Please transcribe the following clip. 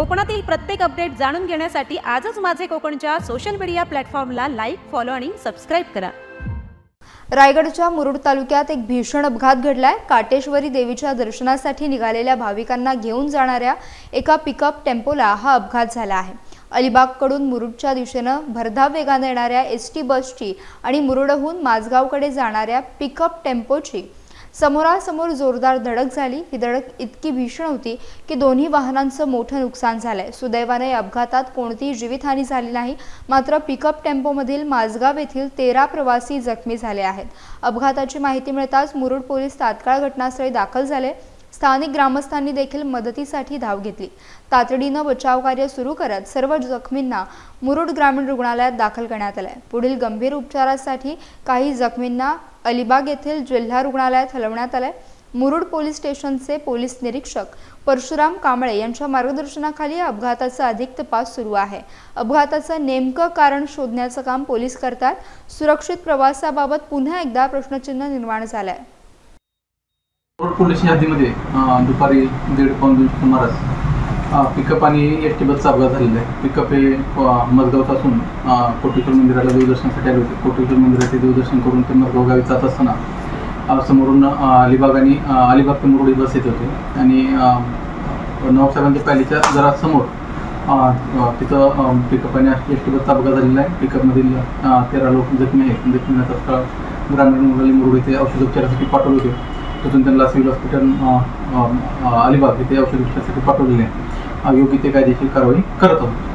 कोकणातील प्रत्येक अपडेट जाणून घेण्यासाठी आजच माझे कोकणच्या सोशल मीडिया प्लॅटफॉर्मला लाईक फॉलो आणि सबस्क्राईब करा. रायगडच्या मुरुड तालुक्यात एक भीषण अपघात घडलाय. काटेश्वरी देवीच्या दर्शनासाठी निघालेल्या भाविकांना घेऊन जाणाऱ्या एका पिकअप टेम्पोला हा अपघात झाला आहे. अलिबागकडून मुरुडच्या दिशेनं भरधाव वेगानं येणाऱ्या एस टी बसची आणि मुरुडहून माझगावकडे जाणाऱ्या पिकअप टेम्पोची समोरासमोर जोरदार धडक झाली. ही धडक इतकी भीषण होती की दोन्ही वाहनांचं मोठं नुकसान झालंय. सुदैवाने या अपघातात कोणतीही जीवितहानी झाली नाही. मात्र पिकअप टेम्पोमधील माझगाव येथील तेरा प्रवासी जखमी झाले आहेत. अपघाताची माहिती मिळताच मुरुड पोलीस तात्काळ घटनास्थळी दाखल झाले. स्थानिक ग्रामस्थांनी देखील मदतीसाठी धाव घेतली. तातडीनं बचाव कार्य सुरू करत सर्व जखमींना मुरुड ग्रामीण रुग्णालयात दाखल करण्यात आलंय. पुढील गंभीर उपचारासाठी काही जखमींना अलिबाग येथील जिल्हा रुग्णालयात हलवण्यात आलंय. मुरुड पोलीस स्टेशनचे पोलीस निरीक्षक परशुराम कांबळे यांच्या मार्गदर्शनाखाली अपघाताचा अधिक तपास सुरू आहे. अपघाताचं नेमकं कारण शोधण्याचं काम पोलीस करतात. सुरक्षित प्रवासाबाबत पुन्हा एकदा प्रश्नचिन्ह निर्माण झालंय. पोलीस यादीमध्ये दुपारी दीड पाऊन सुमारास पिकअप आणि एस टी बसचा अपघात झालेला आहे. पिकअप हे मजगावत असून कोटेश्वर मंदिराला देवदर्शनासाठी आले होते. कोटेश्वर मंदिराचे देवदर्शन करून ते मजगाव गावी जात असताना समोरून अलिबाग आणि अलिबाग ते मुरुडी बस येत होते. आणि नवाबसाहेबांच्या पॅलीच्या जरा समोर तिथं पिकअप आणि एस टी बसचा अपघात झालेला आहे पिकअपमधील तेरा लोक जखमी आहेत. जखमींना तत्काळ ग्रामीण रुग्णालय मुरुडी ते औषधोपचारासाठी पाठवले होते. तिथून त्यांना सिव्हिल हॉस्पिटल अलिबाग इथे औषध उपचारासाठी पाठवलेले आहे योग्य ते कायदेशीर कारवाई करत आहोत